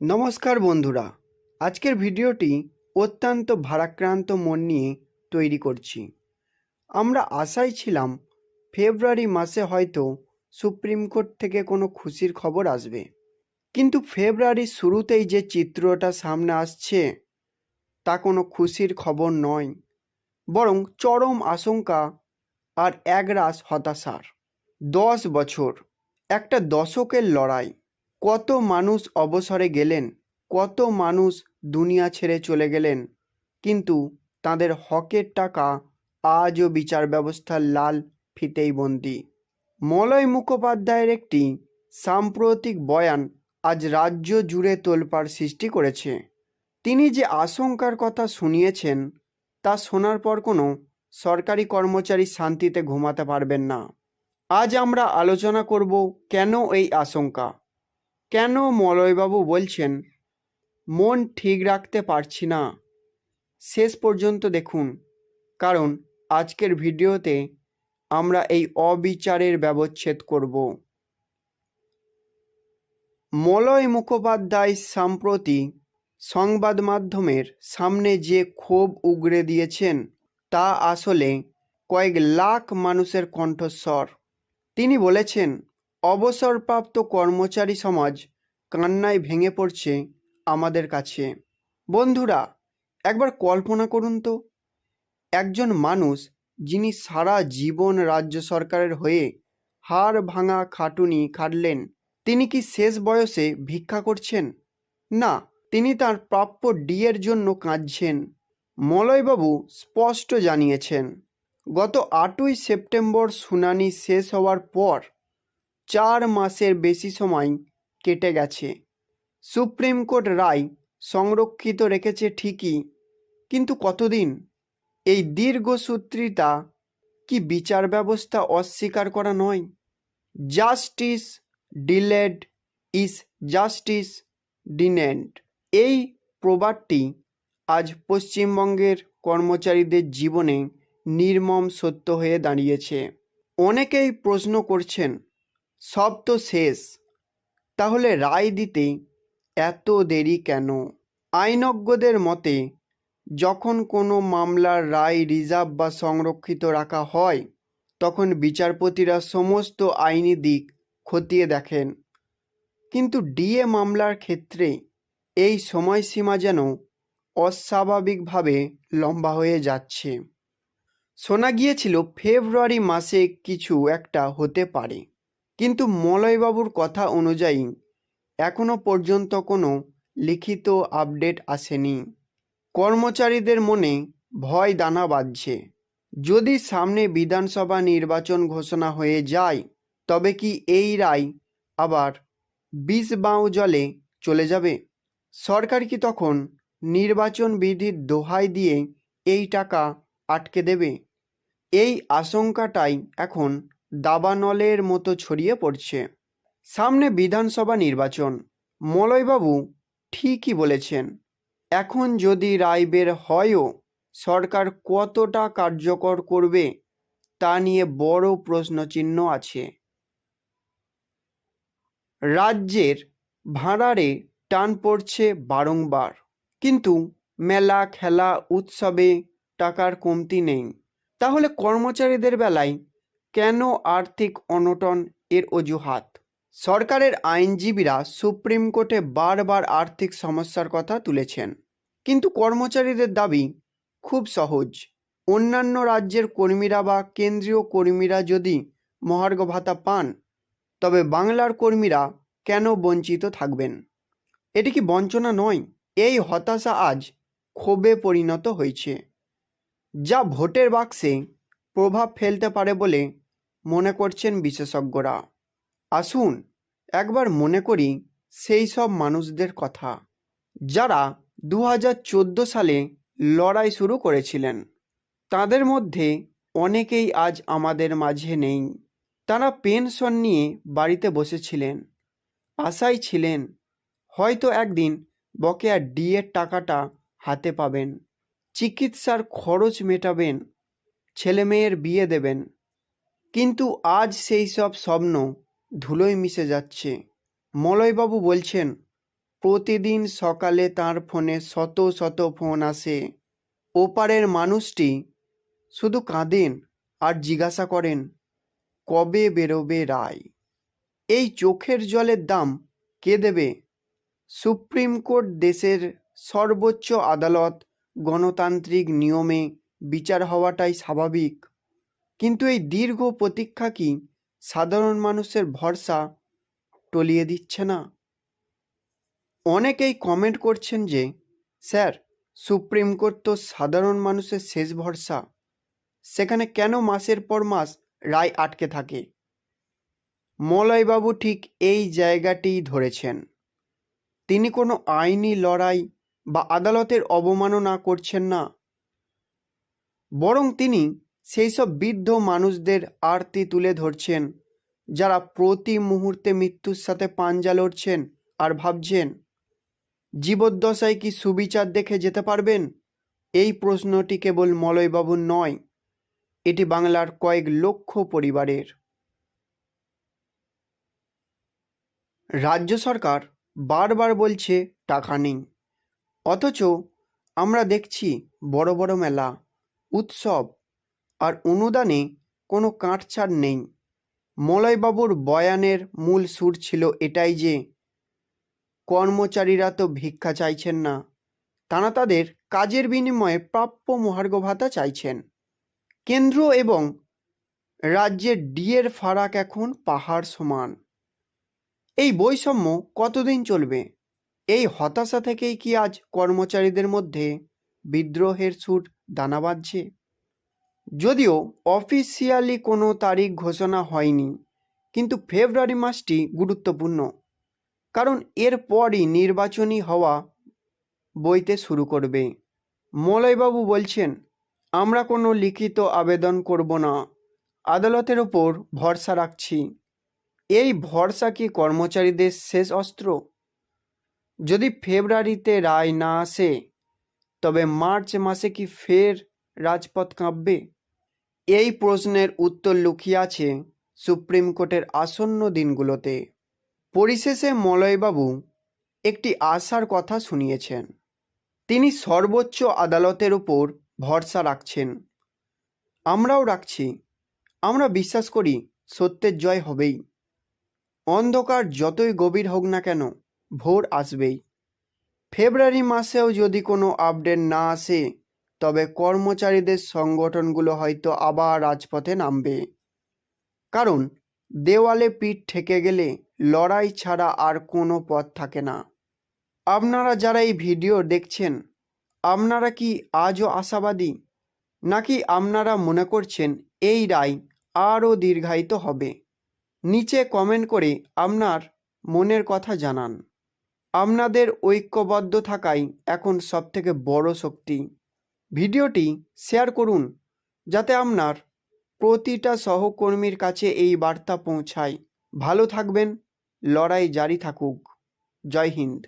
নমস্কার বন্ধুরা, আজকের ভিডিওটি অত্যন্ত ভারাক্রান্ত মন নিয়ে তৈরি করছি। আমরা আশায় ছিলাম ফেব্রুয়ারি মাসে হয়তো সুপ্রিম কোর্ট থেকে কোনো খুশির খবর আসবে। কিন্তু ফেব্রুয়ারির শুরুতেই যে চিত্রটা সামনে আসছে, তা কোনো খুশির খবর নয়, বরং চরম আশঙ্কা আর একরাশ হতাশার। দশ বছর, একটা দশকের লড়াই। কত মানুষ অবসরে গেলেন, কত মানুষ দুনিয়া ছেড়ে চলে গেলেন, কিন্তু তাদের হকের টাকা আজও বিচার ব্যবস্থার লাল ফিতেই বন্দি। মলয় মুখোপাধ্যায়ের একটি সাম্প্রতিক বয়ান আজ রাজ্য জুড়ে তোলপাড় সৃষ্টি করেছে। তিনি যে আশঙ্কার কথা শুনিয়েছেন, তা শোনার পর কোনো সরকারি কর্মচারী শান্তিতে ঘুমাতে পারবেন না। আজ আমরা আলোচনা করব কেন এই আশঙ্কা? কেন মলয়বাবু বলছেন, মন ঠিক রাখতে পারছি না। শেষ পর্যন্ত দেখুন, কারণ আজকের ভিডিওতে আমরা এই অবিচারের ব্যবচ্ছেদ করব। মলয় মুখোপাধ্যায় সাম্প্রতি সংবাদ মাধ্যমের সামনে যে ক্ষোভ উগরে দিয়েছেন, তা আসলে কয়েক লাখ মানুষের কণ্ঠস্বর। তিনি বলেছেন অবসরপ্রাপ্ত কর্মচারী সমাজ কান্নায় ভেঙে পড়ছে আমাদের কাছে। বন্ধুরা, একবার কল্পনা করুন তো, একজন মানুষ যিনি সারা জীবন রাজ্য সরকারের হয়ে হাড় ভাঙা খাটুনি খাটলেন, তিনি কি শেষ বয়সে ভিক্ষা করছেন? না, তিনি তার প্রাপ্য ডিয়ের জন্য কাঁদছেন, মলয়বাবু স্পষ্ট জানিয়েছেন। গত আটই সেপ্টেম্বর শুনানি শেষ হওয়ার পর চার মাসের বেশি সময় কেটে গেছে। সুপ্রিম কোর্ট রায় সংরক্ষিত রেখেছে ঠিকই, কিন্তু কতদিন? এই দীর্ঘসূত্রিতা কি বিচার ব্যবস্থা অস্বীকার করা নয়? Justice delayed is justice denied. এই প্রবাদটি আজ পশ্চিমবঙ্গের কর্মচারীদের জীবনে নির্মম সত্য হয়ে দাঁড়িয়েছে। অনেকেই প্রশ্ন করছেন সব তো শেষ। তাহলে রায় দিতে এত দেরি কেন? আইনজ্ঞদের মতে, যখন কোনো মামলার রায় রিজার্ভ বা সংরক্ষিত রাখা হয়, তখন বিচারপতিরা সমস্ত আইনি দিক খতিয়ে দেখেন। কিন্তু ডিএ মামলার ক্ষেত্রে এই সময়সীমা যেন অস্বাভাবিকভাবে লম্বা হয়ে যাচ্ছে। শোনা গিয়েছিল, ফেব্রুয়ারি মাসে কিছু একটা হতে পারে। কিন্তু মলয়বাবুর কথা অনুযায়ী এখনও পর্যন্ত কোনো লিখিত আপডেট আসেনি। কর্মচারীদের মনে ভয় দানা বাঁধছে। যদি সামনে বিধানসভা নির্বাচন ঘোষণা হয়ে যায়, তবে কি এই রায় আবার বিষ বাঁও জলে চলে যাবে? সরকার কি তখন নির্বাচন বিধির দোহাই দিয়ে এই টাকা আটকে দেবে? এই আশঙ্কাটাই এখন দাবানলের মতো ছড়িয়ে পড়ছে। সামনে বিধানসভা নির্বাচন। মলয়বাবু ঠিকই বলেছেন, এখন যদি রায় বের হয়ও সরকার কতটা কার্যকর করবে তা নিয়ে বড় প্রশ্নচিহ্ন আছে। রাজ্যের ভাঁড়ারে টান পড়ছে বারংবার, কিন্তু মেলা খেলা, উৎসবে টাকার কমতি নেই। তাহলে কর্মচারীদের বেলায় কেন আর্থিক অনটন এর অজুহাত? সরকারের আইনজীবীরা সুপ্রিম কোর্টে বারবার আর্থিক সমস্যার কথা তুলেছেন। কিন্তু কর্মচারীদের দাবি খুব সহজ। অন্যান্য রাজ্যের কর্মীরা বা কেন্দ্রীয় কর্মীরা যদি মহার্ঘ ভাতা পান, তবে বাংলার কর্মীরা কেন বঞ্চিত থাকবেন? এটি কি বঞ্চনা নয়? এই হতাশা আজ ক্ষোভে পরিণত হয়েছে। যা ভোটের বাক্সে প্রভাব ফেলতে পারে বলে মনে করছেন বিশেষজ্ঞরা। আসুন একবার মনে করি সেই সব মানুষদের কথা, যারা দু হাজার চোদ্দ সালে লড়াই শুরু করেছিলেন। তাদের মধ্যে অনেকেই আজ আমাদের মাঝে নেই। তারা পেনশন নিয়ে বাড়িতে বসেছিলেন, আশায় ছিলেন, হয়তো একদিন বকেয়া ডিএর টাকাটা হাতে পাবেন, চিকিৎসার খরচ মেটাবেন, ছেলেমেয়ের বিয়ে দেবেন। কিন্তু আজ সেই সব স্বপ্ন ধুলোয় মিশে যাচ্ছে। মলয়বাবু বলছেন, প্রতিদিন সকালে তার ফোনে শত শত ফোন আসে। ওপারের মানুষটি শুধু কাঁদেন আর জিজ্ঞাসা করেন, কবে বেরোবে রায়? এই চোখের জলের দাম কে দেবে? সুপ্রিম কোর্ট দেশের সর্বোচ্চ আদালত গণতান্ত্রিক নিয়মে বিচার হওয়াটাই স্বাভাবিক। কিন্তু এই দীর্ঘ প্রতীক্ষা কি সাধারণ মানুষের ভরসা টলিয়ে দিচ্ছে না? অনেকেই কমেন্ট করছেন যে, স্যার, সুপ্রিম কোর্ট তো সাধারণ মানুষের শেষ ভরসা। সেখানে কেন মাসের পর মাস রায় আটকে থাকে? মলয়বাবু ঠিক এই জায়গাটিই ধরেছেন। তিনি কোনো আইনি লড়াই বা আদালতের অবমাননা করছেন না। বরং তিনি সেই সব বৃদ্ধ মানুষদের আরতি তুলে ধরছেন, যারা প্রতি মুহূর্তে মৃত্যুর সাথে পাঞ্জা লড়ছেন আর ভাবছেন, জীবদ্দশায় কি সুবিচার দেখে যেতে পারবেন? এই প্রশ্নটি কেবল মলয়বাবুর নয়, এটি বাংলার কয়েক লক্ষ পরিবারের। রাজ্য সরকার বারবার বলছে টাকা নেই, অথচ আমরা দেখছি বড় বড় মেলা, উৎসব আর অনুদানে কোনো কাটছাড় নেই। মলয়বাবুর বয়ানের মূল সুর ছিল এটাই যে, কর্মচারীরা তো ভিক্ষা চাইছেন না, তারা তাদের কাজের বিনিময়ে প্রাপ্য মহার্ঘ ভাতা চাইছেন। কেন্দ্র এবং রাজ্যের ডিয়ের ফারাক এখন পাহাড় সমান। এই বৈষম্য কতদিন চলবে? এই হতাশা থেকেই কি আজ কর্মচারীদের মধ্যে বিদ্রোহের সুর দানা বাঁধছে যদিও অফিসিয়ালি কোনো তারিখ ঘোষণা হয়নি, কিন্তু ফেব্রুয়ারি মাসটি গুরুত্বপূর্ণ, কারণ এরপরই নির্বাচনী হওয়া বইতে শুরু করবে। মলয়বাবু বলছেন, আমরা কোনো লিখিত আবেদন করব না, আদালতের ওপর ভরসা রাখছি। এই ভরসা কি কর্মচারীদের শেষ অস্ত্র? যদি ফেব্রুয়ারিতে রায় না আসে, তবে মার্চ মাসে কি ফের রাজপথ কাঁপবে? এই প্রশ্নের উত্তর লুকিয়ে আছে সুপ্রিম কোর্টের আসন্ন দিনগুলোতে। পরিশেষে মলয়বাবু একটি আশার কথা শুনিয়েছেন। তিনি সর্বোচ্চ আদালতের উপর ভরসা রাখছেন। আমরাও রাখছি। আমরা বিশ্বাস করি সত্যের জয় হবেই। অন্ধকার যতই গভীর হোক না কেন ভোর আসবেই। ফেব্রুয়ারি মাসেও যদি কোনো আপডেট না আসে তবে কর্মচারীদের সংগঠনগুলো হয়তো আবার রাজপথে নামবে। কারণ, দেওয়ালে পিঠ ঠেকে গেলে লড়াই ছাড়া আর কোনো পথ থাকে না। আপনারা যারা এই ভিডিও দেখছেন, আপনারা কি আজও আশাবাদী? নাকি আপনারা মনে করছেন এই রায় আরও দীর্ঘায়িত হবে? নিচে কমেন্ট করে আপনার মনের কথা জানান। আপনাদের ঐক্যবদ্ধ থাকাই এখন সবথেকে বড় শক্তি। ভিডিওটি শেয়ার করুন যাতে আপনার প্রতিটা সহকর্মীর কাছে এই বার্তা পৌঁছায়। ভালো থাকবেন, লড়াই জারি থাকুক। জয় হিন্দ।